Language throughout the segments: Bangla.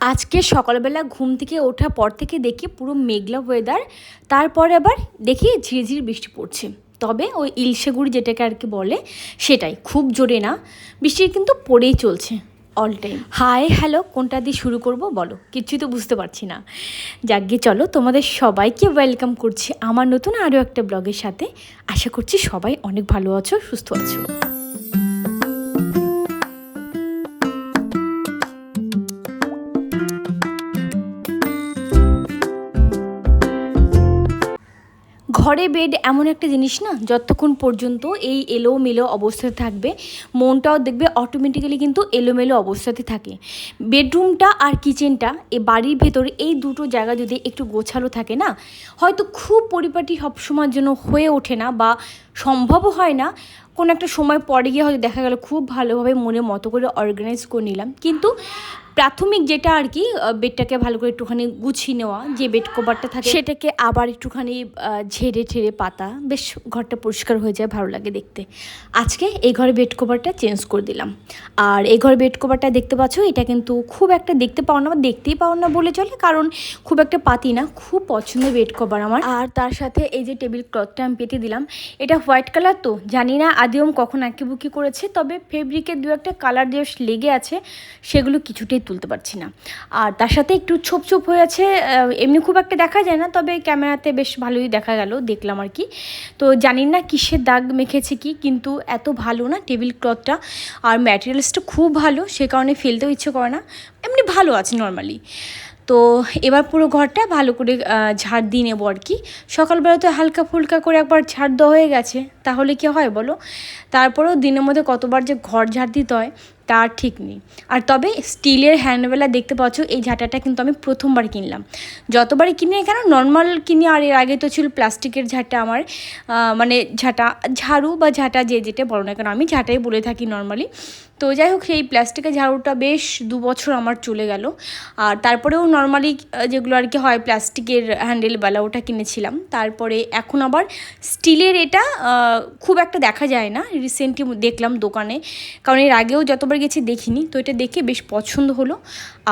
আজকে সকালবেলা ঘুম থেকে ওঠার পর থেকে দেখি পুরো মেঘলা ওয়েদার তারপরে আবার দেখি ঝিরিঝিরি বৃষ্টি পড়ছে। তবে ওই ইলশেগুড়ি যেটাকে আর কি বলে, সেটাই। খুব জোরে না, বৃষ্টি কিন্তু পড়েই চলছে অল টাইম হাই হ্যালো কোনটা দিয়ে শুরু করব বলো? কিছুই তো বুঝতে পারছি না। যাকে চলো, তোমাদের সবাইকে ওয়েলকাম করছি আমার নতুন আরও একটা ব্লগের সাথে। আশা করছি সবাই অনেক ভালো আছো, সুস্থ আছো। ঘরে বেড এমন একটা জিনিস না, যতক্ষণ পর্যন্ত এই এলোমেলো অবস্থাতে থাকবে, মনটাও দেখবে অটোমেটিক্যালি কিন্তু এলোমেলো অবস্থাতে থাকে। বেডরুমটা আর কিচেনটা এ বাড়ির ভেতরে এই দুটো জায়গা যদি একটু গোছালো থাকে না, হয়তো খুব পরিপাটি সবসময়ের জন্য হয়ে ওঠে না বা সম্ভবও হয় না। কোনো একটা সময় পরে গিয়ে হয়তো দেখা গেল, খুব ভালোভাবে মনের মতো করে অর্গানাইজ করে নিলাম। কিন্তু প্রাথমিক যেটা আর কি বেডটাকে ভালো করে একটুখানি গুছিয়ে নেওয়া, যে বেড কভারটা থাকে, সেটাকে আবার একটুখানি ঝেড়ে ঠেড়ে পাতা, বেশ ঘরটা পরিষ্কার হয়ে যায় ভালো লাগে দেখতে। আজকে এই ঘরে বেড কভারটা চেঞ্জ করে দিলাম। আর এই ঘরে বেড কভারটা দেখতে পাচ্ছ, এটা কিন্তু খুব একটা দেখতে পাও না বা দেখতেই পাও না বলে চলে, কারণ খুব একটা পাতি না, খুব পছন্দের বেড কভার আমার। আর তার সাথে এই যে টেবিল ক্লথটা আমি পেতে দিলাম, এটা হোয়াইট কালার তো, জানি না আদিম কখন আঁকি বুকি করেছে, তবে ফেব্রিকের দু একটা কালার যে লেগে আছে, সেগুলো কিছুতেই তুলতে পারছি না। আর তার সাথে একটু ছোপ ছোপ হয়ে আছে এমনি খুব একটা দেখা যায় না, তবে ক্যামেরাতে বেশ ভালোই দেখা গেল, দেখলাম আর কি। তো জানি না কিসের দাগ মেখেছে কি, কিন্তু এত ভালো না টেবিল ক্লথটা। আর ম্যাটেরিয়ালসটা খুব ভালো, সে কারণে ফেলতেও ইচ্ছে করে না, এমনি ভালো আছে নর্মালি। তো এবার পুরো ঘরটা ভালো করে ঝাড় দিয়ে নেব আর কি। সকালবেলা তো হালকা ফুলকা করে একবার ঝাড় দেওয়া হয়ে গেছে, তাহলে কি হয় বলো? তারপরেও দিনের মধ্যে কতবার যে ঘর ঝাড় দিতে হয় তার ঠিক নেই। আর তবে স্টিলের হ্যান্ডবেলা দেখতে পাচ্ছ, এই ঝাঁটাটা কিন্তু আমি প্রথমবার কিনলাম। যতবারই কিনি কেন, নর্মাল কিনি, আর এর আগে তো ছিল প্লাস্টিকের ঝাঁটা আমার মানে ঝাঁটা, ঝাড়ু বা ঝাঁটা যে যেটা বলো না কেন, আমি ঝাঁটাই বলে থাকি নর্মালি তো যাই হোক, সেই প্লাস্টিকের ঝাড়ুটা বেশ দু বছর আমার চলে গেল। আর তারপরেও নর্মালি যেগুলো আর কি হয় প্লাস্টিকের হ্যান্ডেলওয়ালা ওটা কিনেছিলাম। তারপরে এখন আবার স্টিলের এটা খুব একটা দেখা যায় না। রিসেন্টলি দেখলাম দোকানে। কারণ এর আগেও যতবার গেছি দেখিনি, তো এটা দেখে বেশ পছন্দ হলো।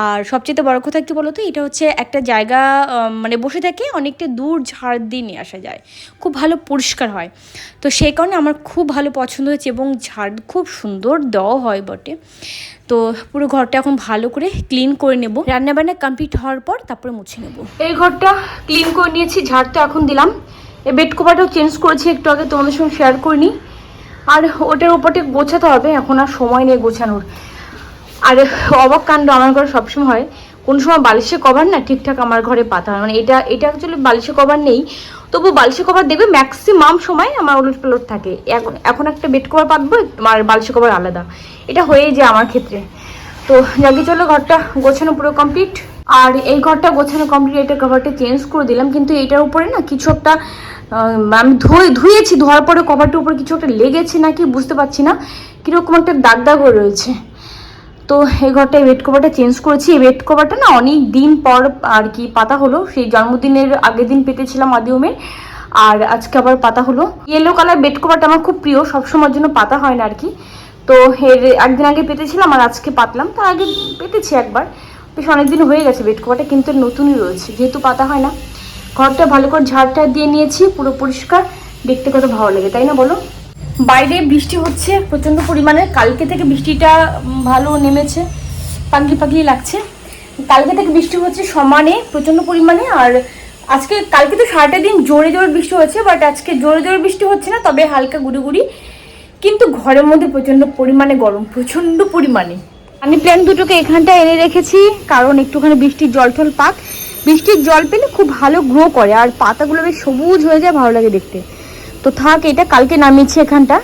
আর সবচেয়ে বড় কথা কী বলো তো এটা হচ্ছে একটা জায়গা মানে বসে থাকে অনেকটা দূর ঝাড় দিয়ে নিয়ে আসা যায়। খুব ভালো পরিষ্কার হয়। তো সেই কারণে আমার খুব ভালো পছন্দ হয়েছে এবং ঝাড় খুব সুন্দর দেওয়া হয় বটে। তো পুরো ঘরটা এখন ভালো করে ক্লিন করে নেব। রান্নাবান্না কমপ্লিট হওয়ার পর তারপরে মুছে নেব। এই ঘরটা ক্লিন করে নিয়েছি ঝাড় তো এখন দিলাম। এই বেড কভারটাও চেঞ্জ করেছি, একটু আগে তোমাদের সঙ্গে শেয়ার করিনি। আর ওটার উপরটা গোছাতে হবে, এখন আর সময় নেই গোছানোর। আর অবাক কাণ্ড আমার ঘরে সবসময় হয়, কোন সময় বালিশে কভার না ঠিকঠাক আমার ঘরে পাতা হয়। মানে এটা এটা অ্যাকচুয়ালি বালিশে কভার নেই, তবু বালিশের কভার দেখবে ম্যাক্সিমাম সময় আমার উলট পালট থাকে। এখন এখন একটা বেড কভার পাতবো আর বালিশের কভার আলাদা। এটা হয়েই যায় আমার ক্ষেত্রে। তো যাকে চলো ঘরটা গোছানো পুরো কমপ্লিট আর এই ঘরটা গোছানো কমপ্লিট এটা কভারটা চেঞ্জ করে দিলাম, কিন্তু এটার উপরে না কিছু একটা আমি ধুয়ে, ধুয়েছি, ধোয়ার পরে কভারটার উপর কিছু একটা লেগেছে নাকি বুঝতে পারছি না। কীরকম একটা দাগ দাগ রয়েছে। তো এই ঘরটা বেড কভারটা চেঞ্জ করেছি। এই বেড কভারটা না অনেক দিন পর আর কি পাতা হলো। সেই জন্মদিনের আগের দিন পেতেছিলাম আদিউমের আর আজকে আবার পাতা হলো। ইয়েলো কালার বেড কভারটা আমার খুব প্রিয়। সবসময়ের জন্য পাতা হয় না আর কি। তো এর একদিন আগে পেতেছিলাম আর আজকে পাতলাম। তার আগে পেতেছি একবার। বেশ অনেকদিন হয়ে গেছে বেড কভারটা কিন্তু নতুনই রয়েছে। যেহেতু পাতা হয় না। ঘরটা ভালো করে ঝাড়টা দিয়ে নিয়েছি, পুরো পরিষ্কার। দেখতে কত ভালো লাগে, তাই না বলো? বাইরে বৃষ্টি হচ্ছে, প্রচণ্ড পরিমাণে। কালকে থেকে বৃষ্টিটা ভালো নেমেছে, পাগলি পাগলি লাগছে। কালকে থেকে বৃষ্টি হচ্ছে সমানে, প্রচণ্ড পরিমাণে। আর আজকে, কালকে তো সারাটা দিন জোরে জোরে বৃষ্টি হচ্ছে বাট আজকে জোরে জোরে বৃষ্টি হচ্ছে না, তবে হালকা গুড়ি গুড়ি। কিন্তু ঘরের মধ্যে প্রচণ্ড পরিমাণে গরম, প্রচণ্ড পরিমাণে। আমি প্ল্যান দুটোকে এখানটা এনে রেখেছি, কারণ একটুখানি বৃষ্টির জল টল পাক। বৃষ্টির জল পেলে খুব ভালো গ্রো করে, আর পাতাগুলো বেশ সবুজ হয়ে যায়, ভালো লাগে দেখতে। তো থাক, এটা কালকে নামিয়েছি এখানটা।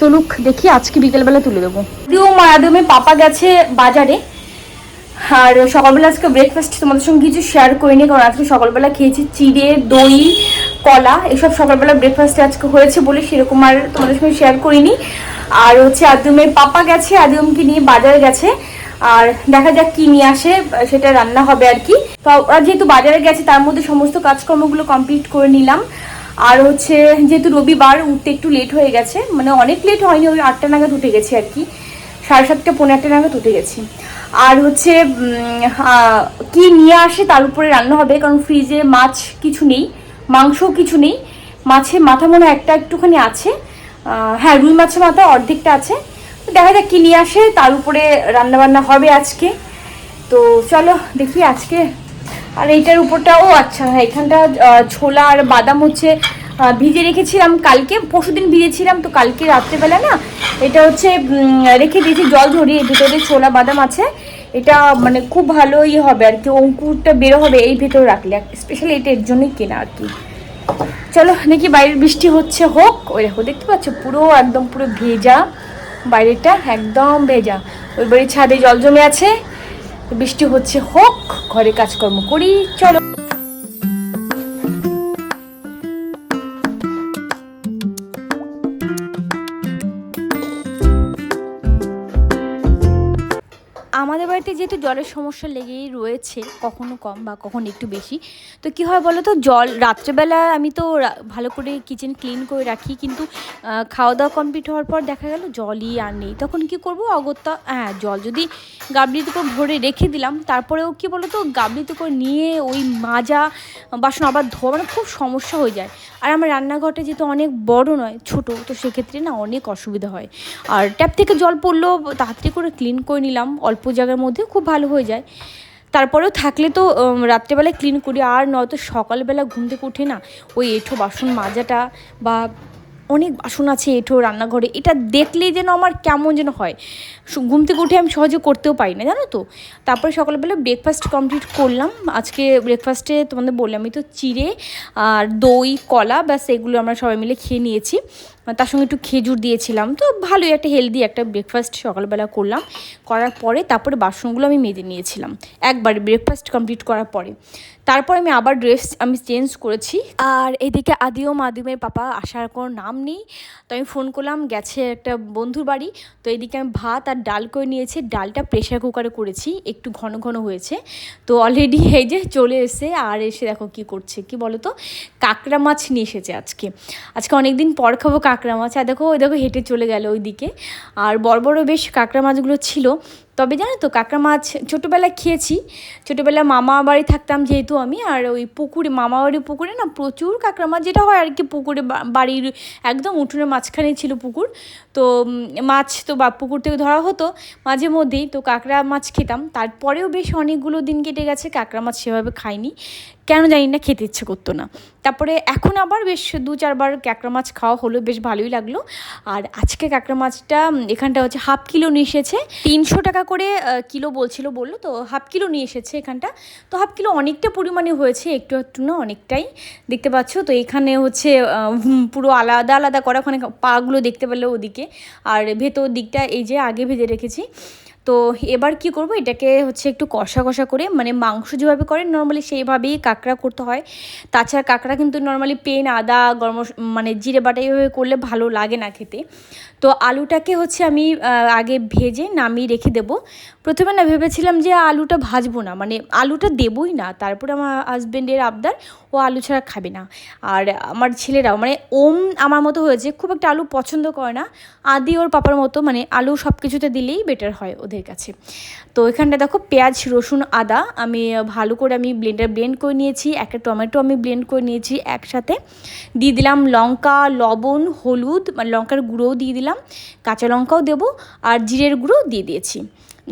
চলুক, দেখি আজকে বিকেলবেলা তুলে দেবো। দিও মায়াদমে পাপা গেছে বাজারে, আর সকালবেলা আজকে ব্রেকফাস্ট তোমাদের সঙ্গে কিছু শেয়ার করিনি, কারণ আজকে সকালবেলা খেয়েছি চিড়ে, দই, কলা, এসব সকালবেলা ব্রেকফাস্টে আজকে হয়েছে বলে সেরকম আর তোমাদের সঙ্গে শেয়ার করিনি। আর হচ্ছে আদিমের পাপা গেছে, আদিমকে নিয়ে বাজারে গেছে। আর দেখা যাক কি নিয়ে আসে, সেটা রান্না হবে আর কি। তো ওরা যেহেতু বাজারে গেছে, তার মধ্যে সমস্ত কাজকর্মগুলো কমপ্লিট করে নিলাম। আর হচ্ছে, যেহেতু রবিবার, উঠতে একটু লেট হয়ে গেছে মানে অনেক লেট হয়নি, ওই আটটা নাগাদ উঠে গেছে আর কি। সাড়ে সাতটা পনেরো আটটা নাগাদ উঠে গেছি। আর হচ্ছে কি নিয়ে আসে তার উপরে রান্না হবে, কারণ ফ্রিজে মাছ কিছু নেই, মাংসও কিছু নেই। মাছের মাথা মনে একটা একটুখানি আছে। হ্যাঁ রুই মাছের মাথা অর্ধেকটা আছে। দেখা যাক কি নিয়ে আসে, তার উপরে রান্না বান্না হবে আজকে। তো চলো দেখি আজকে। আর এইটার উপরটা ও আচ্ছা হ্যাঁ এখানটা ছোলা আর বাদাম হচ্ছে ভিজে রেখেছিলাম কালকে। পরশু দিন ভিজেছিলাম, তো কালকে রাত্রেবেলা না, এটা হচ্ছে রেখে দিয়েছি, জল ঝরিয়ে, ভিতরে ছোলা বাদাম আছে, এটা মানে খুব ভালোই হবে আর কি, অঙ্কুরটা বেরো হবে এই ভেতরে রাখলে স্পেশালি এটা এর জন্যই কেনা আর কি। চলো নাকি বাইরের বৃষ্টি হচ্ছে, হোক, ওই দেখো, দেখতে পাচ্ছ, পুরো একদম পুরো ভেজা। বাইরেটা একদম ভেজা। ওই বাড়ির ছাদে জল জমে আছে। বৃষ্টি হচ্ছে, হোক, ঘরে কাজকর্ম করি, চলো। বাড়িতে যেহেতু জলের সমস্যা লেগেই রয়েছে, কখনো কম বা কখনো একটু বেশি, তো কি হয় বলো তো জল রাত্রেবেলা আমি তো ভালো করে কিচেন ক্লিন করে রাখি, কিন্তু খাওয়া দাওয়া কমপ্লিট হওয়ার পর দেখা গেল জলই আর নেই। তখন কি করব, অগত্যা হ্যাঁ জল যদি গাবলিতে করে ভরে রেখে দিলাম, তারপরেও কি বলো তো গাবলিতে করে নিয়ে ওই মাজা বাসন আবার ধোয়া মানে খুব সমস্যা হয়ে যায়। আর আমার রান্নাঘরটা যেহেতু অনেক বড় নয়, ছোট, তো সেক্ষেত্রে না অনেক অসুবিধা হয়। আর ট্যাপ থেকে জল পড়লেও তাড়াতাড়ি করে ক্লিন করে নিলাম, অল্প জায়গার মধ্যে খুব ভালো হয়ে যায়। তারপরেও থাকলে তো রাত্রেবেলায় ক্লিন করি, আর নয়তো সকালবেলা ঘুম থেকে উঠে না, ওই এঁঠো বাসন মাজাটা বা অনেক বাসন আছে এঁঠো, রান্নাঘরে, এটা দেখলেই যেন আমার কেমন যেন হয়। ঘুম থেকে উঠে আমি সহজে করতেও পারি না, জানো তো? তারপরে সকালবেলা ব্রেকফাস্ট কমপ্লিট করলাম। আজকে ব্রেকফাস্টে তোমাদের বললাম আমি তো, চিড়ে আর দই, কলা, ব্যাস এগুলো আমরা সবাই মিলে খেয়ে নিয়েছি। তার সঙ্গে একটু খেজুর দিয়েছিলাম। তো ভালোই একটা হেলদি একটা ব্রেকফাস্ট সকালবেলা করলাম। করার পরে তারপরে বাসনগুলো আমি মেজে নিয়েছিলাম। একবার ব্রেকফাস্ট কমপ্লিট করার পরে। তারপর আমি আবার ড্রেস আমি চেঞ্জ করেছি। আর এদিকে আদিও মাদিমের পাপা আসার কোনো নাম নেই। তো আমি ফোন করলাম, গেছে একটা বন্ধুর বাড়ি। তো এদিকে আমি ভাত আর ডাল করে নিয়েছি। ডালটা প্রেশার কুকারে করেছি, একটু ঘন ঘন হয়েছে। তো অলরেডি এই যে চলে এসে আর এসে দেখো কি করছে, কি বলো তো কাঁকড়া মাছ নিয়ে এসেছে আজকে। আজকে অনেক দিন পর খাব কাঁকড়া মাছ। আর দেখো, ওই দেখো হেঁটে চলে গেল ওইদিকে। আর বড় বড় বেশ কাঁকড়া মাছগুলো ছিল। তবে জানো তো, কাঁকড়া মাছ ছোটোবেলায় খেয়েছি। ছোটোবেলায় মামা বাড়ি থাকতাম যেহেতু আমি, আর ওই পুকুরে, মামা বাড়ির পুকুরে না প্রচুর কাঁকড়া মাছ, যেটা হয় আর কি পুকুরে বাড়ির একদম উঠোনের মাঝখানে ছিল পুকুর। তো মাছ তো বা পুকুর থেকে ধরা হতো, মাঝে মধ্যেই তো কাঁকড়া মাছ খেতাম। তারপরেও বেশ অনেকগুলো দিন কেটে গেছে, কাঁকড়া মাছ সেভাবে খাইনি। কেন জানি না, খেতে ইচ্ছে করতো না। তারপরে এখন আবার বেশ দু চারবার কাঁকড়া মাছ খাওয়া হলো, বেশ ভালোই লাগল। আর আজকে কাঁকড়া মাছটা এখানটা হচ্ছে হাফ কিলো নিয়ে এসেছে। তিনশো টাকা করে কিলো বলছিল, বলল, তো হাফ কিলো নিয়ে এসেছে এখানটা। তো হাফ কিলো অনেকটা পরিমাণে হয়েছে, একটু একটু না অনেকটাই। দেখতে পাচ্ছ, তো এখানে হচ্ছে পুরো আলাদা আলাদা করা, ওখানে পাগুলো দেখতে পেলে ওদিকে। আর ভেতর দিকটা এই যে আগে ভেজে রেখেছি। তো এবার কি করব? এটাকে হচ্ছে একটু কষা কষা করে মানে মাংস যেভাবে করেন নর্মালি সেইভাবেই কাঁকড়া করতে হয়। তাছাড়া কাঁকড়া কিন্তু নর্মালি পেন, আদা, গরম মানে জিরে বাটা এইভাবে করলে ভালো লাগে না খেতে। তো আলুটাকে হচ্ছে আমি আগে ভেজে নামিয়ে রেখে দেবো। প্রথমে না ভেবেছিলাম যে আলুটা ভাজবো না মানে আলুটা দেবই না, তারপরে আমার হাজব্যান্ডের আবদার, ও আলু ছাড়া খাবে না। আর আমার ছেলেরাও মানে ওম আমার মতো হয়েছে, খুব একটা আলু পছন্দ করে না, আদি ওর পাপার মতো মানে আলু সব কিছুতে দিলেই বেটার হয় ওদের কাছে। তো এখানটা দেখো, পেঁয়াজ, রসুন, আদা, আমি ভালো করে আমি ব্লেন্ডার ব্লেন্ড করে নিয়েছি, একটা টমেটো আমি ব্লেন্ড করে নিয়েছি একসাথে। দিয়ে দিলাম লঙ্কা, লবণ, হলুদ মানে লঙ্কার গুঁড়োও দিয়ে দিলাম, কাঁচা লঙ্কাও দেবো, আর জিরের গুঁড়োও দিয়ে দিয়েছি।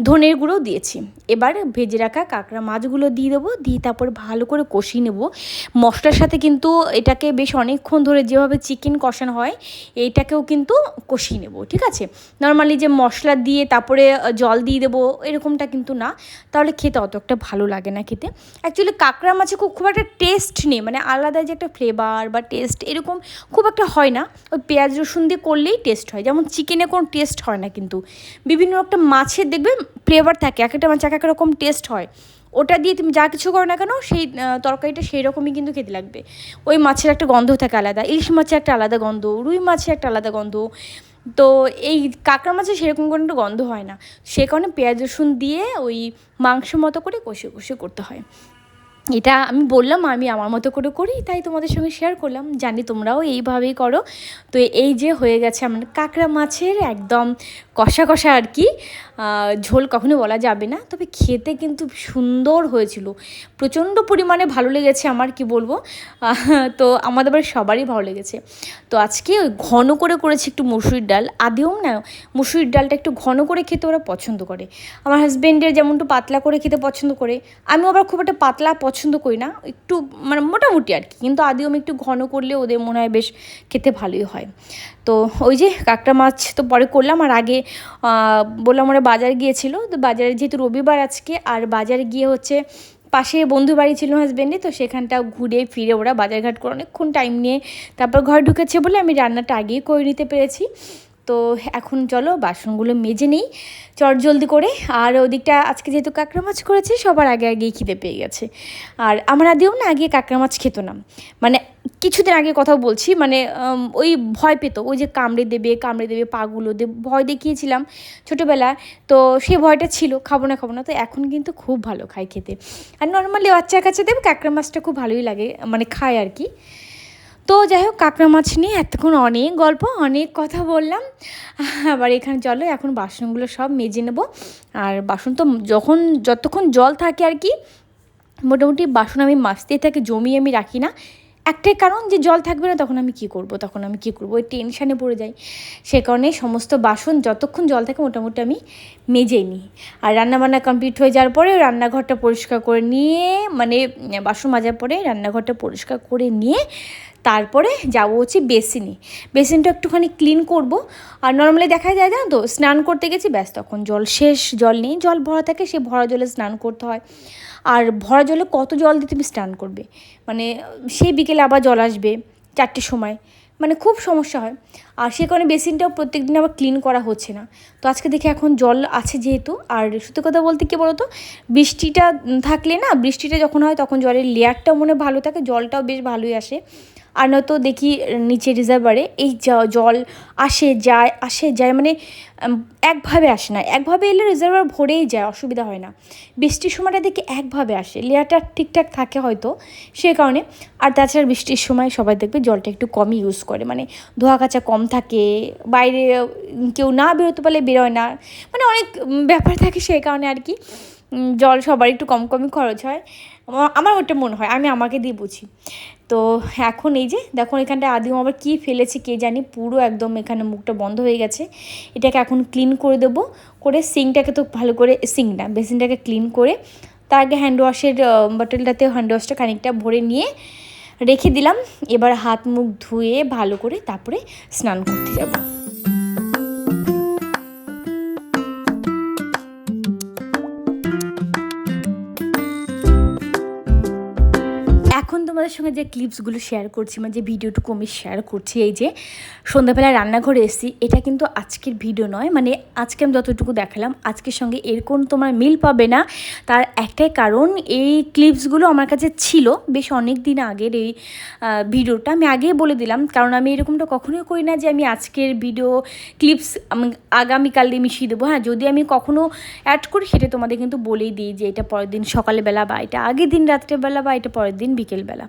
ধনের গুঁড়ো দিয়েছি। এবার ভেজে রাখা কাঁকড়া মাছগুলো দিয়ে দেবো, দিয়ে তারপর ভালো করে কষিয়ে নেব। মশলার সাথে কিন্তু এটাকে বেশ অনেকক্ষণ ধরে যেভাবে চিকেন কষানো হয় এইটাকেও কিন্তু কষিয়ে নেব, ঠিক আছে? নর্মালি যে মশলা দিয়ে তারপরে জল দিয়ে দেবো, এরকমটা কিন্তু না। তাহলে খেতে অত একটা ভালো লাগে না খেতে। অ্যাকচুয়ালি কাঁকড়া মাছে খুব খুব একটা টেস্ট নেই মানে আলাদা যে একটা ফ্লেভার বা টেস্ট এরকম খুব একটা হয় না। ওই পেঁয়াজ রসুন দিয়ে করলেই টেস্ট হয়, যেমন চিকেনে কোনো টেস্ট হয় না কিন্তু। বিভিন্ন একটা মাছের দেখবে ফ্লেভার থাকে, এক একটা মাছ এক এক রকম টেস্ট হয়। ওটা দিয়ে তুমি যা কিছু করো না কেন, সেই তরকারিটা সেই রকমই কিন্তু খেতে লাগবে। ওই মাছের একটা গন্ধ থাকে আলাদা, ইলিশ মাছের একটা আলাদা গন্ধ, রুই মাছের একটা আলাদা গন্ধ। তো এই কাঁকড়া মাছে সেরকম কোনো একটা গন্ধ হয় না। সে কারণে পেঁয়াজ, রসুন দিয়ে ওই মাংস মতো করে কষে কষে করতে হয়। এটা আমি বললাম, আমি আমার মতো করে করি, তাই তোমাদের সঙ্গে শেয়ার করলাম। জানি তোমরাও এইভাবেই করো। তো এই যে হয়ে গেছে আমার কাঁকড়া মাছের একদম কষা কষা আর কি। ঝোল কখনো বলা যাবে না। তবে খেতে কিন্তু সুন্দর হয়েছিল। প্রচণ্ড পরিমাণে ভালো লেগেছে আমার, কি বলব? তো আমাদের বাড়ির সবারই ভালো লেগেছে। তো আজকে ওই ঘন করে করেছি একটু মুসুরির ডাল। আদেও না, মুসুরির ডালটা একটু ঘন করে খেতে ওরা পছন্দ করে। আমার হাজব্যান্ডের যেমন একটু পাতলা করে খেতে পছন্দ করে, আমিও আবার খুব একটা পাতলা পছন্দ করি না। একটু মানে মোটামুটি আর কি। কিন্তু আদিও আমি একটু ঘন করলে ওদের মনে হয় বেশ খেতে ভালোই হয়। তো ওই যে কাঁকড়া মাছ তো পরে করলাম, আর আগে বললাম ওরা বাজার গিয়েছিল, তো বাজারে যেহেতু রবিবার আজকে, আর বাজারে গিয়ে হচ্ছে পাশে বন্ধু বাড়ি ছিল হাজব্যান্ডে তো সেখানটা ঘুরে ফিরে ওরা বাজারঘাট করে অনেকক্ষণ টাইম নিয়ে তারপর ঘরে ঢুকেছে বলে আমি রান্নাটা আগেই করে নিতে পেরেছি। তো এখন চলো বাসনগুলো মেজে নেই, চট জলদি করে, আর ওদিকটা আজকে যেহেতু কাঁকড়া মাছ করেছে, সবার আগে আগেই খিদে পেয়ে গেছে। আর আমার আদিও না আগে কাঁকড়া মাছ খেত না। মানে কিছুদিন আগে কথা বলছি মানে ওই ভয় পেত, ওই যে কামড়ে দেবে কামড়ে দেবে পাগুলো দেবে ভয় দেখিয়েছিলাম ছোটোবেলায়। তো সেই ভয়টা ছিল, খাব না খাব না, তো এখন কিন্তু খুব ভালো খায় খেতে। আর নর্মালি বাচ্চা কাছে দেবে, কাঁকড়া মাছটা খুব ভালোই লাগে মানে খায় আর কি। তো যাই হোক, কাঁকড়া মাছ নিয়ে এতক্ষণ অনেক গল্প, অনেক কথা বললাম। আবার এখানে চলো, এখন বাসনগুলো সব মেজে নেব। আর বাসন তো যখন, যতক্ষণ জল থাকে আর কি, মোটামুটি বাসন আমি মাজতেই থাকি, জমিয়ে আমি রাখি না। একটাই কারণ যে জল থাকবে না, তখন আমি কি করব? তখন আমি কি করব? ওই টেনশানে পড়ে যাই। সে কারণে সমস্ত বাসন যতক্ষণ জল থাকে মোটামুটি আমি মেজেই নিই। আর রান্নাবান্না কমপ্লিট হয়ে যাওয়ার পরে রান্নাঘরটা পরিষ্কার করে নিয়ে মানে বাসন মাজার পরে রান্নাঘরটা পরিষ্কার করে নিয়ে তারপরে যাব হচ্ছে বেসিনে। বেসিনটা একটুখানি ক্লিন করব। আর নর্মালি দেখা যায় জানো তো, স্নান করতে গেছি, ব্যাস তখন জল শেষ, জল নেই। জল ভরা থাকে, সে ভরা জলে স্নান করতে হয়। আর ভরা জলে কত জল দিয়ে তুমি স্নান করবে? মানে সেই বিকেলে আবার জল আসবে চারটের সময়। মানে খুব সমস্যা হয়। আর সে কারণে বেসিনটাও প্রত্যেক দিন আবার ক্লিন করা হচ্ছে না। তো আজকে দেখি এখন জল আছে যেহেতু। আর সত্যি কথা বলতে কি বলতো, বৃষ্টিটা থাকলে না, বৃষ্টিটা যখন হয় তখন জলের লেয়ারটাও মনে ভালো থাকে, জলটাও বেশ ভালোই আসে। আর নয়তো দেখি নিচে রিজার্ভারে এই জল আসে, যায় আসে, যায় মানে একভাবে আসে না। একভাবে এলে রিজার্ভার ভরেই যায়, অসুবিধা হয় না। বৃষ্টির সময়টা দেখি একভাবে আসে। লেয়ারটা ঠিকঠাক থাকে হয়তো সে কারণে। আর তাছাড়া বৃষ্টির সময় সবাই দেখবে জলটা একটু কমই ইউজ করে। মানে ধোয়া কাচা কম থাকে, বাইরে কেউ না বেরোতে পারলে বেরোয় না। মানে অনেক ব্যাপার থাকে সেই কারণে আর কি। জল সবার একটু কম কমই খরচ হয়। আমার ওটা মনে হয়, আমি আমাকে দিয়ে বুঝি। তো এখন এই যে, দেখো এখানটা আদিম আবার কি ফেলেছে কে জানি, পুরো একদম এখানে মুখটা বন্ধ হয়ে গেছে। এটাকে এখন ক্লিন করে দেবো, করে সিংটাকে তো ভালো করে, সিং না, বেসিনটাকে ক্লিন করে তার আগে হ্যান্ড ওয়াশের বটলটাতে হ্যান্ড ওয়াশটা খানিকটা ভরে নিয়ে রেখে দিলাম। এবার হাত মুখ ধুয়ে ভালো করে তারপরে স্নান করতে যাব। তোমাদের সঙ্গে যে ক্লিপসগুলো শেয়ার করছি মানে যে ভিডিওটুকু আমি শেয়ার করছি, এই যে সন্ধ্যাবেলা রান্নাঘরে এসেছি, এটা কিন্তু আজকের ভিডিও নয়। মানে আজকে আমি যতটুকু দেখালাম, আজকের সঙ্গে এর কোনো তোমার মিল পাবে না। তার একটাই কারণ, এই ক্লিপসগুলো আমার কাছে ছিল বেশ অনেক দিন আগের এই ভিডিওটা আমি আগেই বলে দিলাম, কারণ আমি এরকমটা কখনোই করি না যে আমি আজকের ভিডিও ক্লিপস আমি আগামীকাল দিয়ে মিশিয়ে দেবো। হ্যাঁ যদি আমি কখনো অ্যাড করি, সেটা তোমাদের কিন্তু বলেই দিই যে এটা পরের দিন সকালবেলা বা এটা আগের দিন রাত্রেবেলা বা এটা পরের দিন বিকেলবেলা।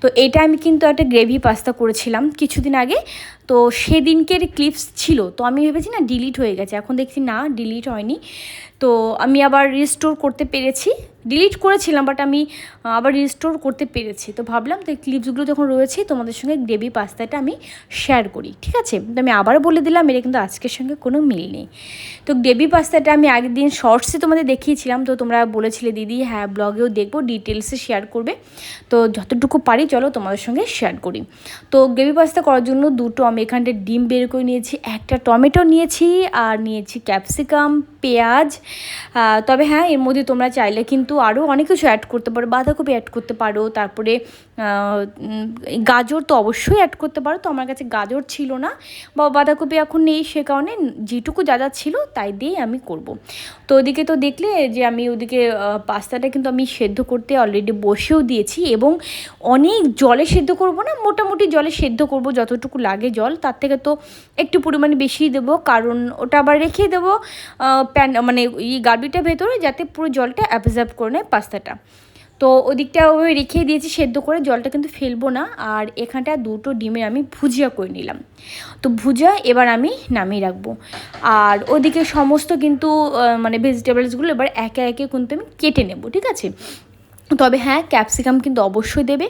তো এটা আমি কিন্তু একটা গ্রেভি পাস্তা করেছিলাম কিছুদিন আগে। তো সেদিনকের ক্লিপস ছিল। তো আমি ভেবেছি না ডিলিট হয়ে গেছে। এখন দেখছি না ডিলিট হয়নি। তো আমি আবার রিস্টোর করতে পেরেছি। ডিলিট করেছিলাম বাট আমি আবার রিস্টোর করতে পেরেছি। তো ভাবলাম তো এই ক্লিপসগুলো যখন রয়েছে, তোমাদের সঙ্গে গ্রেভি পাস্তাটা আমি শেয়ার করি, ঠিক আছে? তো আমি আবার বলে দিলাম, এটা কিন্তু আজকের সঙ্গে কোনো মিল নেই। তো গ্রেভি পাস্তাটা আমি আগের দিন শর্টসে তোমাদের দেখিয়েছিলাম, তো তোমরা বলেছিলে, দিদি হ্যাঁ ব্লগেও দেখব ডিটেলসে শেয়ার করবে। তো যতটুকু পারি, চলো তোমাদের সঙ্গে শেয়ার করি। তো গ্রেভি পাস্তা করার জন্য দুটো, আমি এখানটা ডিম বের করে নিয়েছি, একটা টমেটো নিয়েছি, আর নিয়েছি ক্যাপসিকাম পেঁয়াজ তবে হ্যাঁ এর মধ্যে তোমরা চাইলে কিন্তু আরও অনেক কিছু অ্যাড করতে পারো। বাঁধাকপি অ্যাড করতে পারো, তারপরে গাজর তো অবশ্যই অ্যাড করতে পারো। তো আমার কাছে গাজর ছিল না, বা বাঁধাকপি এখন নেই সে কারণে যেটুকু যা যা ছিল তাই দিয়েই আমি করব। তো ওদিকে তো দেখলে যে আমি ওদিকে পাস্তাটা কিন্তু আমি সেদ্ধ করতে অলরেডি বসেও দিয়েছি এবং অনেক জলে সেদ্ধ করব না, মোটামুটি জলে সেদ্ধ করব যতটুকু লাগে জল। তার থেকে তো একটু পরিমাণে বেশি দেবো, কারণ ওটা আবার রেখে দেবো প্যান মানে এই গার্বিটার ভেতরে যাতে পুরো জলটা অ্যাবজর্ব করে নেয় পাস্তাটা। তো ওদিকটা ওই রেখে দিয়েছি, সেদ্ধ করে জলটা কিন্তু ফেলব না। আর এখানটা দুটো ডিমের আমি ভুজিয়া করে নিলাম। তো ভুজিয়া এবার আমি নামিয়ে রাখব। আর ওদিকে সমস্ত কিন্তু মানে ভেজিটেবলসগুলো এবার একে একে কিন্তু আমি কেটে নেব, ঠিক আছে? তবে হ্যাঁ ক্যাপসিকাম কিন্তু অবশ্যই দেবে।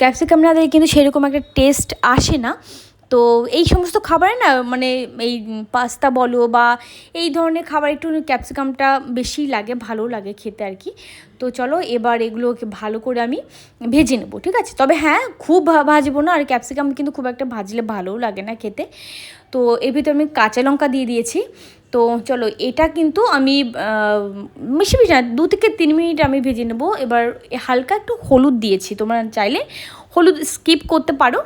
ক্যাপসিকাম না দিলে কিন্তু সেরকম একটা টেস্ট আসে না। তো এই সমস্ত খাবারে না মানে এই পাস্তা বলো বা এই ধরনের খাবার একটু ক্যাপসিকামটা বেশি লাগে, ভালো লাগে খেতে আর কি। তো চলো এবার এগুলোকে ভালো করে আমি ভেজে নেব, ঠিক আছে? তবে হ্যাঁ খুব ভাজবো না, আর ক্যাপসিকাম কিন্তু খুব একটা ভাজলে ভালোও লাগে না খেতে। তো এর ভিতরে আমি কাঁচা লঙ্কা দিয়ে দিয়েছি। তো চলো এটা কিন্তু আমি বেশি না, দু থেকে তিন মিনিট আমি ভেজে নেব। এবার হালকা একটু হলুদ দিয়েছি, তোমরা চাইলে হলুদ স্কিপ করতে পারো।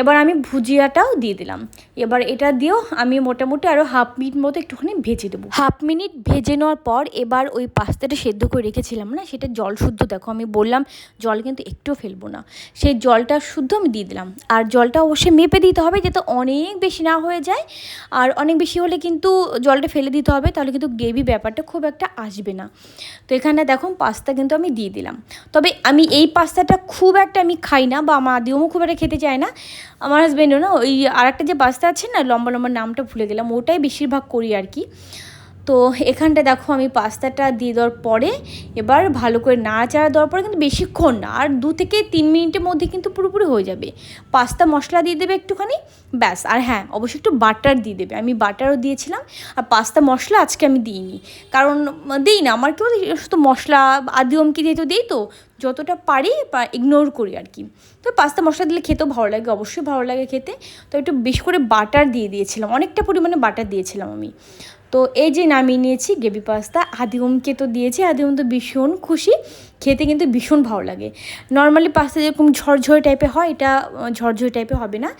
এবার আমি ভুজিয়াটাও দিয়ে দিলাম। এবার এটা দিয়েও আমি মোটামুটি আরও হাফ মিনিট মতো একটুখানি ভেজে দেবো। হাফ মিনিট ভেজে নেওয়ার পর এবার ওই পাস্তাটা সেদ্ধ করে রেখেছিলাম না, সেটা জল শুদ্ধ। দেখো আমি বললাম জল কিন্তু একটুও ফেলব না। সেই জলটা শুদ্ধ আমি দিয়ে দিলাম। আর জলটা অবশ্যই মেপে দিতে হবে যাতে অনেক বেশি না হয়ে যায়। আর অনেক বেশি হলে কিন্তু জলটা ফেলে দিতে হবে, তাহলে কিন্তু গ্রেভি ব্যাপারটা খুব একটা আসবে না। তো এখানে দেখো পাস্তা কিন্তু আমি দিয়ে দিলাম। তবে আমি এই পাস্তাটা খুব একটা আমি খাই না বা আমার আদিও খুব একটা খেতে চায় না। আমার হাজব্যান্ডও না, ওই আর একটা যে পাস্তা আছে না, লম্বা লম্বা নামটা ভুলে গেলাম, ওটাই বেশিরভাগ করি আর কি। তো এখানটা দেখো আমি পাস্তাটা দিয়ে দেওয়ার পরে এবার ভালো করে নাড়াচাড়া দেওয়ার পরে কিন্তু বেশিক্ষণ না, আর দু থেকে তিন মিনিটের মধ্যে কিন্তু পুরোপুরি হয়ে যাবে। পাস্তা মশলা দিয়ে দেবে একটুখানি, ব্যাস। আর হ্যাঁ অবশ্যই একটু বাটার দিয়ে দেবে। আমি বাটারও দিয়েছিলাম, আর পাস্তা মশলা আজকে আমি দিইনি। কারণ দিই না, আমার কেউ শুধু মশলা, আদি অমকি যেহেতু দিই তো, যতটা পারি ইগনোর করি আর কি। তো পাস্তা মশলা দিলে খেতেও ভালো লাগে, অবশ্যই ভালো লাগে খেতে। তো একটু বেশি করে বাটার দিয়ে দিয়েছিলাম, অনেকটা পরিমাণে বাটার দিয়েছিলাম আমি। তো এই যে নামিয়ে নিয়েছি গ্রেভি পাস্তা আদিউমকে তো দিয়েছি আদিউম তো ভীষণ খুশি, খেতে কিন্তু ভীষণ ভালো লাগে। নর্মালি পাস্তা যেরকম ঝরঝরে টাইপের হয়, এটা ঝরঝরে টাইপের হবে না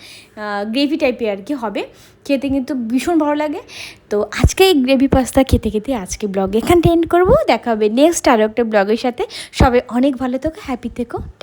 গ্রেভি টাইপে আর কি হবে। খেতে কিন্তু ভীষণ ভালো লাগে। তো আজকে এই গ্রেভি পাস্তা খেতে খেতে আজকে ব্লগ এখানটা এন্ড করব। দেখা হবে নেক্সট আরও একটা ব্লগের সাথে। সবাই অনেক ভালো থেকো হ্যাপি থেকো।